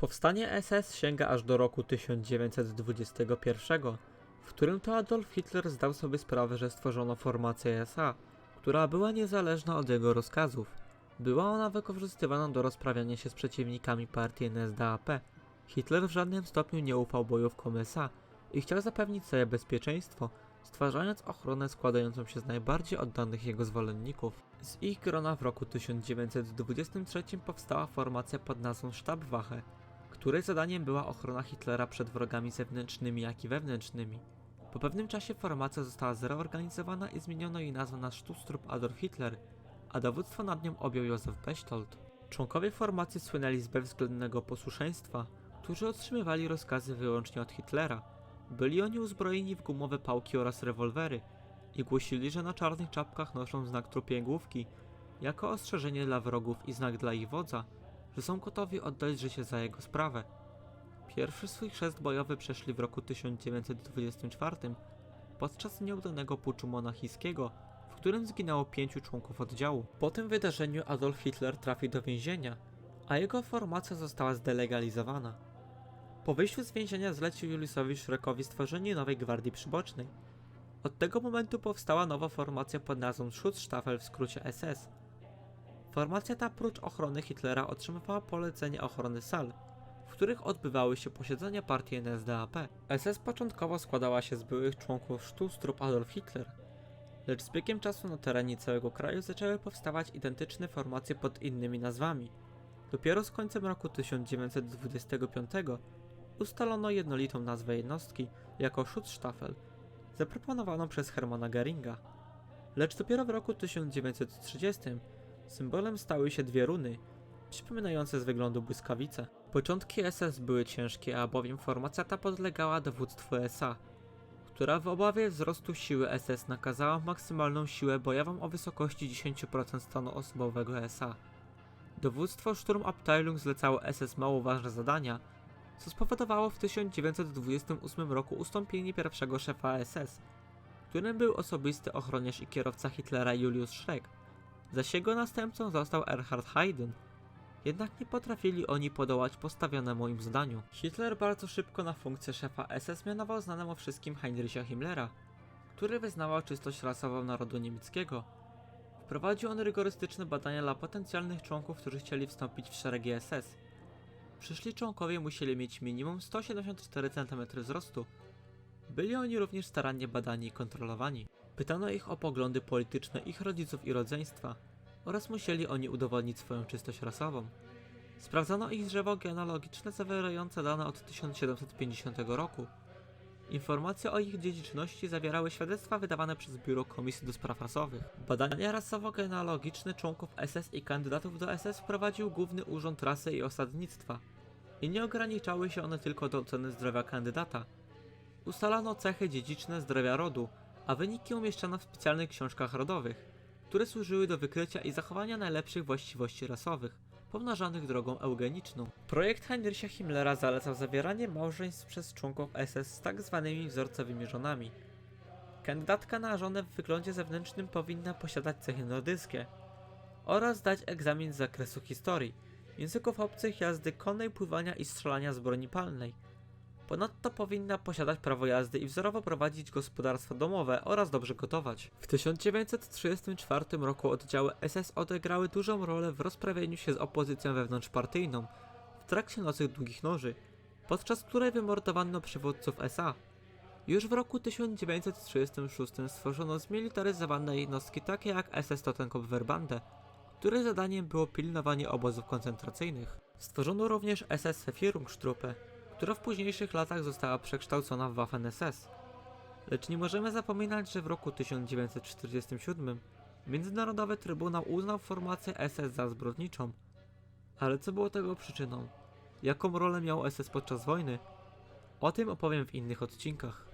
Powstanie SS sięga aż do roku 1921, w którym to Adolf Hitler zdał sobie sprawę, że stworzono formację SA, która była niezależna od jego rozkazów. Była ona wykorzystywana do rozprawiania się z przeciwnikami partii NSDAP. Hitler w żadnym stopniu nie ufał bojówkom SA i chciał zapewnić sobie bezpieczeństwo, stwarzając ochronę składającą się z najbardziej oddanych jego zwolenników. Z ich grona w roku 1923 powstała formacja pod nazwą Stabwache, której zadaniem była ochrona Hitlera przed wrogami zewnętrznymi jak i wewnętrznymi. Po pewnym czasie formacja została zreorganizowana i zmieniono jej nazwę na Stustrup Adolf Hitler, a dowództwo nad nią objął Józef Bechtold. Członkowie formacji słynęli z bezwzględnego posłuszeństwa, którzy otrzymywali rozkazy wyłącznie od Hitlera. Byli oni uzbrojeni w gumowe pałki oraz rewolwery i głosili, że na czarnych czapkach noszą znak trupiej główki, jako ostrzeżenie dla wrogów i znak dla ich wodza, że są gotowi oddać życie za jego sprawę. Pierwszy swój chrzest bojowy przeszli w roku 1924 podczas nieudanego puczu monachijskiego, w którym zginęło pięciu członków oddziału. Po tym wydarzeniu Adolf Hitler trafił do więzienia, a jego formacja została zdelegalizowana. Po wyjściu z więzienia zlecił Juliusowi Szrekowi stworzenie nowej gwardii przybocznej. Od tego momentu powstała nowa formacja pod nazwą Schutzstaffel w skrócie SS. Formacja ta prócz ochrony Hitlera otrzymywała polecenie ochrony sal, w których odbywały się posiedzenia partii NSDAP. SS początkowo składała się z byłych członków Stustrup Adolf Hitler, lecz z biegiem czasu na terenie całego kraju zaczęły powstawać identyczne formacje pod innymi nazwami. Dopiero z końcem roku 1925 ustalono jednolitą nazwę jednostki jako Schutzstaffel, zaproponowaną przez Hermana Geringa. Lecz dopiero w roku 1930 symbolem stały się dwie runy, przypominające z wyglądu błyskawice. Początki SS były ciężkie, albowiem formacja ta podlegała dowództwu SA, która w obawie wzrostu siły SS nakazała maksymalną siłę bojową o wysokości 10% stanu osobowego SA. Dowództwo Sturmabteilung zlecało SS mało ważne zadania, co spowodowało w 1928 roku ustąpienie pierwszego szefa SS, którym był osobisty ochroniarz i kierowca Hitlera Julius Schreck. Zaś jego następcą został Erhard Haydn. Jednak nie potrafili oni podołać postawionemu im zadaniu. Hitler bardzo szybko na funkcję szefa SS mianował znanemu wszystkim Heinricha Himmlera, który wyznawał czystość rasową narodu niemieckiego. Wprowadził on rygorystyczne badania dla potencjalnych członków, którzy chcieli wstąpić w szeregi SS. Przyszli członkowie musieli mieć minimum 174 cm wzrostu. Byli oni również starannie badani i kontrolowani. Pytano ich o poglądy polityczne ich rodziców i rodzeństwa oraz musieli oni udowodnić swoją czystość rasową. Sprawdzano ich drzewo genealogiczne zawierające dane od 1750 roku. Informacje o ich dziedziczności zawierały świadectwa wydawane przez Biuro Komisji do Spraw Rasowych. Badania rasowo-genealogiczne członków SS i kandydatów do SS wprowadził Główny Urząd Rasy i Osadnictwa. I nie ograniczały się one tylko do oceny zdrowia kandydata. Ustalano cechy dziedziczne zdrowia rodu, a wyniki umieszczano w specjalnych książkach rodowych, które służyły do wykrycia i zachowania najlepszych właściwości rasowych, pomnażanych drogą eugeniczną. Projekt Heinricha Himmlera zalecał zawieranie małżeństw przez członków SS z tak zwanymi wzorcowymi żonami. Kandydatka na żonę w wyglądzie zewnętrznym powinna posiadać cechy nordyckie oraz zdać egzamin z zakresu historii, języków obcych, jazdy konnej, pływania i strzelania z broni palnej. Ponadto powinna posiadać prawo jazdy i wzorowo prowadzić gospodarstwo domowe oraz dobrze gotować. W 1934 roku oddziały SS odegrały dużą rolę w rozprawieniu się z opozycją wewnątrzpartyjną w trakcie Nocy Długich Noży, podczas której wymordowano przywódców SA. Już w roku 1936 stworzono zmilitaryzowane jednostki takie jak SS Totenkopf-Verbande, których zadaniem było pilnowanie obozów koncentracyjnych. Stworzono również SS Führungsstruppe, która w późniejszych latach została przekształcona w Waffen-SS. Lecz nie możemy zapominać, że w roku 1947 Międzynarodowy Trybunał uznał formację SS za zbrodniczą. Ale co było tego przyczyną? Jaką rolę miał SS podczas wojny? O tym opowiem w innych odcinkach.